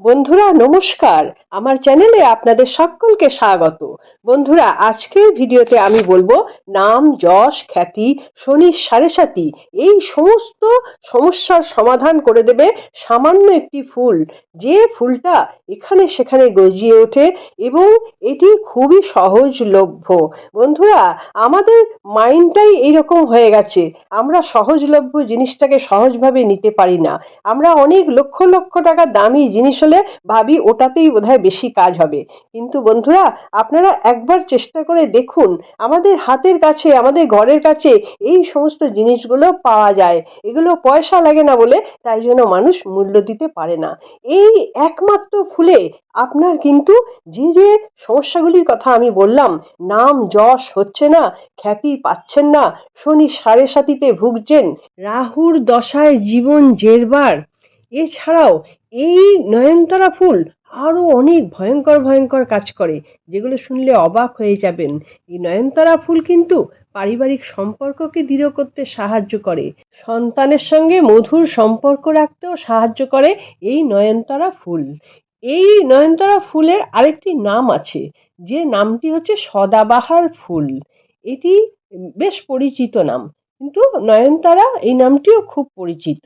বন্ধুরা, নমস্কার। আমার চ্যানেলে আপনাদের সকলকে স্বাগত। বন্ধুরা, আজকের ভিডিওতে আমি বলব, নাম, যশ, খ্যাতি শনির সাড়ে সাতি, এই সমস্ত সমস্যার সমাধান করে দেবে সামান্য একটি ফুল। যে ফুলটা এখানে সেখানে গজিয়ে ওঠে এবং এটি খুবই সহজলভ্য বন্ধুরা, আমাদের মাইন্ডটাই এইরকম হয়ে গেছে। আমরা সহজলভ্য জিনিসটাকে সহজভাবে নিতে পারি না। আমরা অনেক লক্ষ লক্ষ টাকা দামি জিনিস হলে ভাবি ওটাতেই বোধহয় বেশি কাজ হবে। কিন্তু বন্ধুরা, আপনারা একবার চেষ্টা করে দেখুন, আমাদের হাতের কাছে, আমাদের ঘরের কাছে এই সমস্ত জিনিসগুলো পাওয়া যায়। এগুলো পয়সা লাগে না বলে তাই জন্য মানুষ মূল্য দিতে পারে না। এই একমাত্র ফুলে আপনার কিন্তু যে যে সমস্যাগুলির কথা আমি বললাম, নাম যশ হচ্ছে না, খ্যাতি পাচ্ছেন না, শনি সাড়ে সাতিতে ভুগছেন, রাহুর দশায় জীবন জেরবার এছাড়াও এই নয়নতারা ফুল আরও অনেক ভয়ঙ্কর ভয়ঙ্কর কাজ করে, যেগুলো শুনলে অবাক হয়ে যাবেন। এই নয়নতারা ফুল কিন্তু পারিবারিক সম্পর্ককে দৃঢ় করতে সাহায্য করে। সন্তানের সঙ্গে মধুর সম্পর্ক রাখতেও সাহায্য করে এই নয়নতারা ফুল। এই নয়নতারা ফুলের আরেকটি নাম আছে, যে নামটি হচ্ছে সদাবাহার ফুল। এটি বেশ পরিচিত নাম, কিন্তু নয়নতারা এই নামটিও খুব পরিচিত।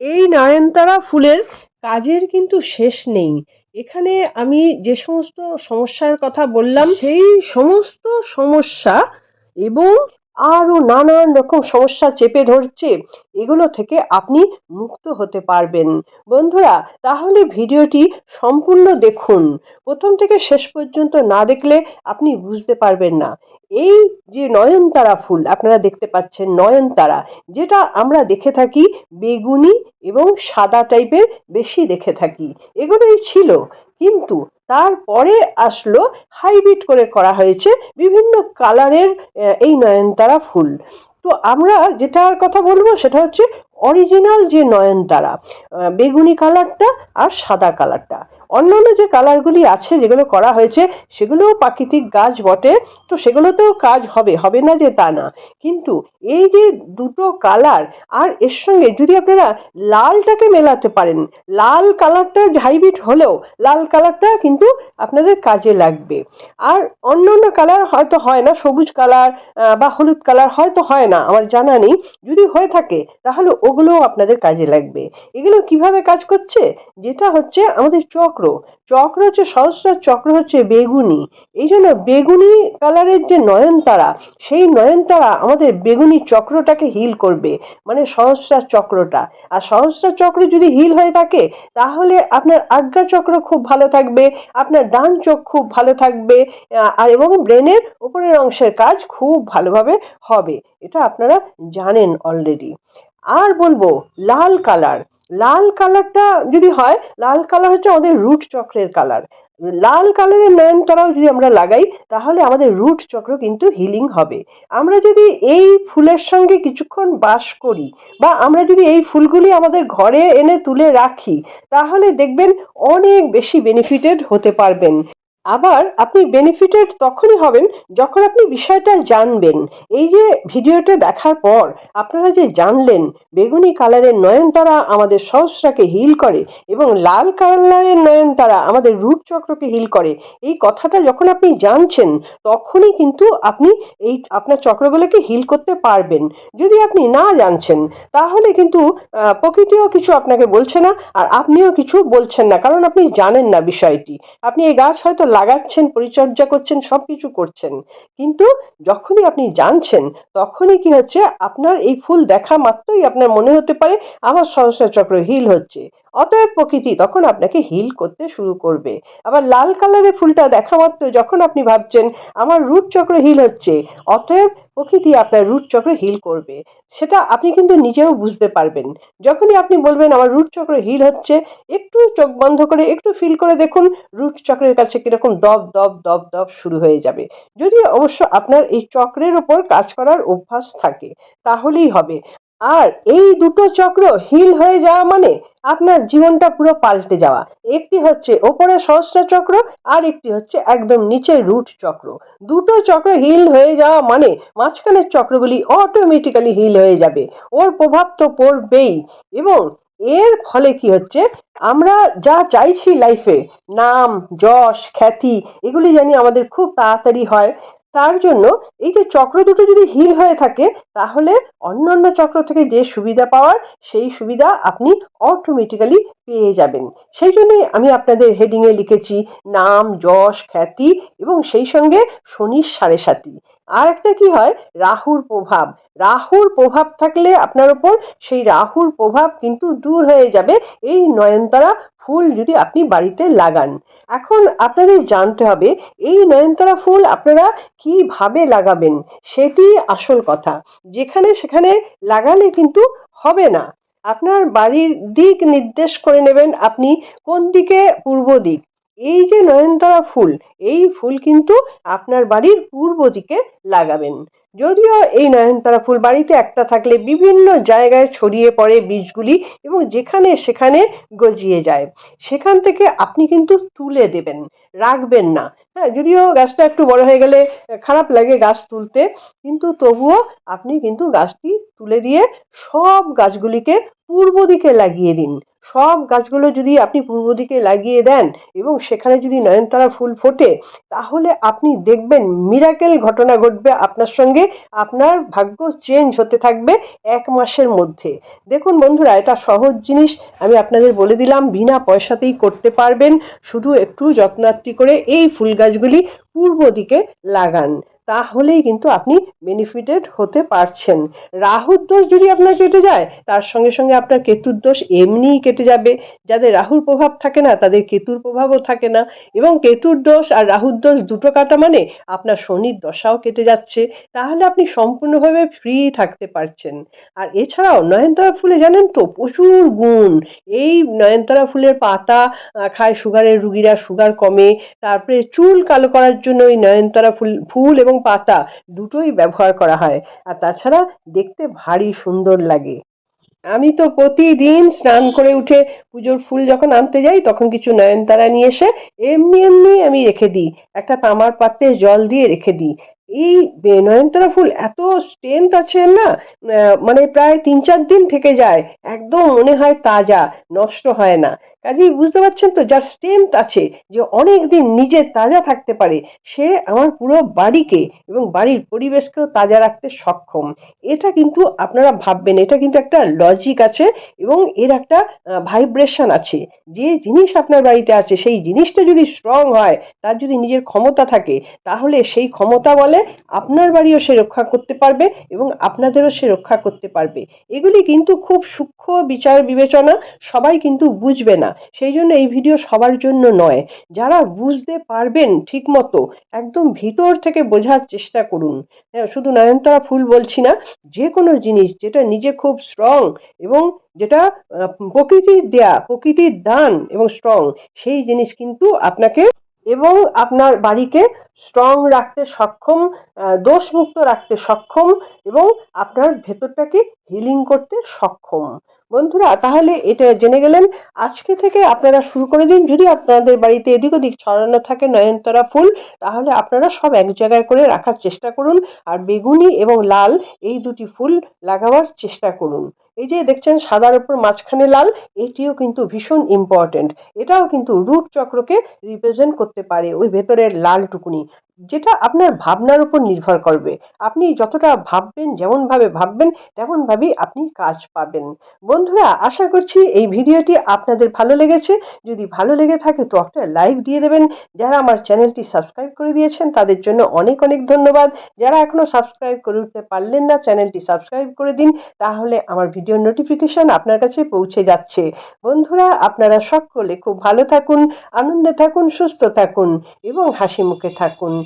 এই নয়নতারা ফুলের কাজের কিন্তু শেষ নেই। এখানে আমি যে সমস্ত সমস্যার কথা বললাম, সেই সমস্ত সমস্যা এবং আরও নানান রকম সমস্যা চেপে ধরছে। এগুলো থেকে আপনি মুক্ত হতে পারবেন। বন্ধুরা, তাহলে ভিডিওটি সম্পূর্ণ দেখুন। প্রথম থেকে শেষ পর্যন্ত না দেখলে আপনি বুঝতে পারবেন না। এই যে নয়নতারা ফুল, আপনারা দেখতে পাচ্ছেন নয়নতারা, যেটা আমরা দেখে থাকি বেগুনি এবং সাদা টাইপের বেশি দেখে থাকি। এগুলোই ছিল, কিন্তু তারপরে আসলো হাইব্রিড করে করা হয়েছে বিভিন্ন কালারের এই নয়নতারা ফুল। তো আমরা যেটার কথা বলব সেটা হচ্ছে অরিজিনাল যে নয়নতারা বেগুনি কালারটা আর সাদা কালারটা অন্যান্য যে কালারগুলি আছে যেগুলো করা হয়েছে, সেগুলোও প্রাকৃতিক গাছ বটে। তো সেগুলোতেও কাজ হবে হবে না যে তা না। কিন্তু এই যে দুটো কালার, আর এর সঙ্গে যদি আপনারা লালটাকে মেলাতে পারেন, লাল কালারটা হাইব্রিড হলেও লাল কালারটা কিন্তু আপনাদের কাজে লাগবে। আর অন্য অন্য কালার হয়তো হয় না, সবুজ কালার বা হলুদ কালার হয়তো হয় না, আমার জানা নেই। যদি হয়ে থাকে, তাহলে ওগুলোও আপনাদের কাজে লাগবে। এগুলো কীভাবে কাজ করছে? যেটা হচ্ছে আমাদের চক্র। চক্র হচ্ছে সহস্রার চক্র হচ্ছে বেগুনি। এই জন্য বেগুনি কালারের যে নয়নতারা, সেই নয়নতারা আমাদের বেগুনি চক্রটাকে হিল করবে মানে সহস্রার চক্রটা। আর সহস্রার চক্র যদি হিল হয়ে থাকে, তাহলে আপনার আজ্ঞা চক্র খুব ভালো থাকবে, আপনার ডান চোখ খুব ভালো থাকবে আর এবং ব্রেনের উপরের অংশের কাজ খুব ভালোভাবে হবে। এটা আপনারা জানেন অলরেডি আর বলব, লাল কালার লাল কালারটা যদি হয়, লাল কালার হচ্ছে আমাদের রুট চক্রের কালার। লাল কালারের নয়নতারাও যদি আমরা লাগাই, তাহলে আমাদের রুট চক্র কিন্তু হিলিং হবে। আমরা যদি এই ফুলের সঙ্গে কিছুক্ষণ বাস করি, বা আমরা যদি এই ফুলগুলি আমাদের ঘরে এনে তুলে রাখি, তাহলে দেখবেন অনেক বেশি বেনিফিটেড হতে পারবেন। আবার আপনি বেনিফিটেড তখনই হবেন যখন আপনি বিষয়টা জানবেন। এই যে ভিডিওটা দেখার পর আপনারা যে জানলেন, বেগুনি কালারের নয়নতারা আমাদের সহস্রাকে হিল করে এবং লাল কালারের নয়নতারা আমাদের রুট চক্রকে হিল করে। এই কথাটা যখন আপনি জানছেন, তখনই কিন্তু আপনি এই আপনার চক্রগুলোকে হিল করতে পারবেন। যদি আপনি না জানছেন, তাহলে কিন্তু প্রকৃতিও কিছু আপনাকে বলছে না আর আপনিও কিছু বলছেন না, কারণ আপনি জানেন না বিষয়টি। আপনি এই গাছ হয়তো লাগাচ্ছেন, পরিচর্যা করছেন সব কিছু করছেন। কিন্তু যখনই আপনি জানছেন, তখনই কি হচ্ছে? আপনার এই ফুল দেখা মাত্রই আপনার মনে হতে পারে, আমার সংসার চক্র হিল হচ্ছে। অতএব প্রকৃতি তখন আপনাকে হিল করতে শুরু করবে। আবার লাল কালারের ফুলটা দেখা মাত্র যখন আপনি ভাবছেন, আমার রুট চক্র হিল হচ্ছে। অতএব প্রকৃতি আপনার রুট চক্র হিল করবে। সেটা আপনি কিন্তু নিজেও বুঝতে পারবেন। যখনই আপনি বলবেন, আমার রুট চক্র হিল হচ্ছে, একটু চোখ বন্ধ করে, একটু ফিল করে দেখুন রুট চক্রের কাছে কীরকম দব দব দব দব শুরু হয়ে যাবে। যদি অবশ্য আপনার এই চক্রের ওপর কাজ করার অভ্যাস থাকে, তাহলেই হবে। আর এই দুটো চক্র হিল হয়ে যাওয়া মানে আপনার জীবনটা পুরো পাল্টে যাওয়া। একটি হচ্ছে ওপরে সহস্র চক্র, আর একটি হচ্ছে একদম নিচে রুট চক্র। দুটো চক্র হিল হয়ে যাওয়া মানে মাঝখানের চক্রগুলি অটোমেটিক্যালি হিল হয়ে যাবে। ওর প্রভাব তো পড়বেই। এবং এর ফলে কি হচ্ছে? আমরা যা চাইছি লাইফে নাম, যশ, খ্যাতি, এগুলি জানি আমাদের খুব তাড়াতাড়ি হয়। তার জন্য এই যে চক্র দুটো যদি হিল হয়ে থাকে, তাহলে অন্যান্য চক্র থেকে যে সুবিধা পাওয়ার, সেই সুবিধা আপনি অটোমেটিক্যালি পেয়ে যাবেন। সেই জন্যই আমি আপনাদের হেডিংয়ে লিখেছি, নাম, যশ, খ্যাতি এবং সেই সঙ্গে শনির সাড়ে সাতি। আর একটা কি হয়? রাহুর প্রভাব। রাহুর প্রভাব থাকলে আপনার ওপর সেই রাহুর প্রভাব কিন্তু দূর হয়ে যাবে। এই নয়নতারা ফুল যদি আপনি বাড়িতে লাগান। এখন আপনাদের জানতে হবে, এই নয়নতারা ফুল আপনারা কীভাবে লাগাবেন? সেটি আসল কথা। যেখানে সেখানে লাগালে কিন্তু হবে না। আপনার বাড়ির দিক নির্দেশ করে নেবেন আপনি কোন দিকে, পূর্ব দিক। এই যে নয়নতারা ফুল, এই ফুল কিন্তু আপনার বাড়ির পূর্ব দিকে লাগাবেন। যদিও এই নয়নতারা ফুল বাড়িতে একটা থাকলে বিভিন্ন জায়গায় ছড়িয়ে পড়ে বীজগুলি এবং যেখানে সেখানে গজিয়ে যায়। সেখান থেকে আপনি কিন্তু তুলে দেবেন, রাখবেন না। হ্যাঁ যদিও গাছটা একটু বড় হয়ে গেলে খারাপ লাগে গাছ তুলতে, কিন্তু তবুও আপনি কিন্তু গাছটি তুলে দিয়ে সব গাছগুলিকে পূর্ব দিকে লাগিয়ে দিন। সব গাছগুলো যদি আপনি পূর্ব দিকে লাগিয়ে দেন এবং সেখানে যদি নয়নতারা ফুল ফোটে, তাহলে আপনি দেখবেন মিরাকেল ঘটনা ঘটবে আপনার সঙ্গে, আপনার ভাগ্য চেঞ্জ হতে থাকবে এক মাসের মধ্যে। দেখুন বন্ধুরা, এটা সহজ জিনিস, আমি আপনাদের বলে দিলাম, বিনা পয়সাতেই করতে পারবেন। শুধু একটু যত্নার্থী করে এই ফুল গাছগুলি পূর্ব দিকে লাগান। তাহলেই কিন্তু আপনি বেনিফিটেড হতে পারছেন। রাহুর দোষ যদি আপনার কেটে যায়, তার সঙ্গে সঙ্গে আপনার কেতুর দোষ এমনিই কেটে যাবে। যাদের রাহুর প্রভাব থাকে না, তাদের কেতুর প্রভাবও থাকে না। এবং কেতুর দোষ আর রাহুর দোষ দুটো কাটা মানে আপনার শনির দশাও কেটে যাচ্ছে। তাহলে আপনি সম্পূর্ণভাবে ফ্রি থাকতে পারছেন। আর এছাড়াও নয়নতারা ফুলে জানেন তো, প্রচুর গুণ। এই নয়নতারা ফুলের পাতা খায়, সুগারের রুগীরা, সুগার কমে। তারপরে চুল কালো করার জন্য ওই নয়নতারা ফুল ফুল এবং পাতা দুটোই ব্যবহার করা হয়। আর তাছাড়া দেখতে ভারী সুন্দর লাগে। আমি তো প্রতিদিন স্নান করে উঠে পুজোর ফুল যখন আনতে যাই, তখন কিছু নয়নতারা নিয়ে এসে এমনি এমনি আমি রেখে দিই। একটা তামার পাত্রে জল দিয়ে রেখে দিই। এই নয়নতারা ফুল এত স্ট্রেংথ আছে না মানে প্রায় তিন চার দিন থেকে যায়। একদম মনে হয় তাজা, নষ্ট হয় না। কাজেই বুঝতে পারছেন তো, যার স্ট্রেংথ আছে যে অনেক দিন নিজে তাজা থাকতে পারে, সে আমার পুরো বাড়িকে এবং বাড়ির পরিবেশকেও তাজা রাখতে সক্ষম। এটা কিন্তু আপনারা ভাববেন, এটা কিন্তু একটা লজিক আছে এবং এর একটা ভাইব্রেশন আছে। যে জিনিস আপনার বাড়িতে আছে, সেই জিনিসটা যদি স্ট্রং হয়, তার যদি নিজের ক্ষমতা থাকে, তাহলে সেই ক্ষমতা বলে আপনার বাড়িও সে রক্ষা করতে পারবে এবং আপনাদেরও সে রক্ষা করতে পারবে। এগুলি কিন্তু খুব সূক্ষ্ম বিচার বিবেচনা, সবাই কিন্তু বুঝবে না। সেই জন্য এই ভিডিও সবার জন্য নয়। যারা বুঝতে পারবেন ঠিক মতো একদম ভিতর থেকে বোঝার চেষ্টা করুন। হ্যাঁ শুধু নয়নতারা ফুল বলছি না যে কোনো জিনিস যেটা নিজে খুব স্ট্রং এবং যেটা প্রকৃতির দেয়া, প্রকৃতির দান এবং স্ট্রং সেই জিনিস কিন্তু আপনাকে এবং আপনার বাড়িকে স্ট্রং রাখতে সক্ষম দোষমুক্ত রাখতে সক্ষম এবং আপনার ভেতরটাকে হিলিং করতে সক্ষম। বন্ধুরা, তাহলে এটা জেনে গেলেন। আজকে থেকে আপনারা শুরু করে দিন। যদি আপনাদের বাড়িতে এদিক ওদিক ছড়ানো থাকে নয়নতারা ফুল, তাহলে আপনারা সব এক জায়গায় করে রাখার চেষ্টা করুন। আর বেগুনি এবং লাল, এই দুটি ফুল লাগাবার চেষ্টা করুন। এই যে দেখছেন, সাদার উপর মাঝখানে লাল, এটিও কিন্তু ভীষণ ইম্পর্টেন্ট এটাও কিন্তু রূপ চক্রকে রিপ্রেজেন্ট করতে পারে ওই ভেতরের লালটুকুনি। যেটা আপনার ভাবনার উপর নির্ভর করবে। আপনি যতটা ভাববেন, যেমনভাবে ভাববেন, তেমনভাবেই আপনি কাজ পাবেন। বন্ধুরা, আশা করছি এই ভিডিওটি আপনাদের ভালো লেগেছে। যদি ভালো লেগে থাকে তো একটা লাইক দিয়ে দেবেন। যারা আমার চ্যানেলটি সাবস্ক্রাইব করে দিয়েছেন, তাদের জন্য অনেক অনেক ধন্যবাদ। যারা এখনও সাবস্ক্রাইব করে উঠতে পারলেন না, চ্যানেলটি সাবস্ক্রাইব করে দিন। তাহলে আমার ভিডিওর নোটিফিকেশন আপনার কাছে পৌঁছে যাচ্ছে। বন্ধুরা, আপনারা সকলে খুব ভালো থাকুন, আনন্দে থাকুন, সুস্থ থাকুন এবং হাসি মুখে থাকুন।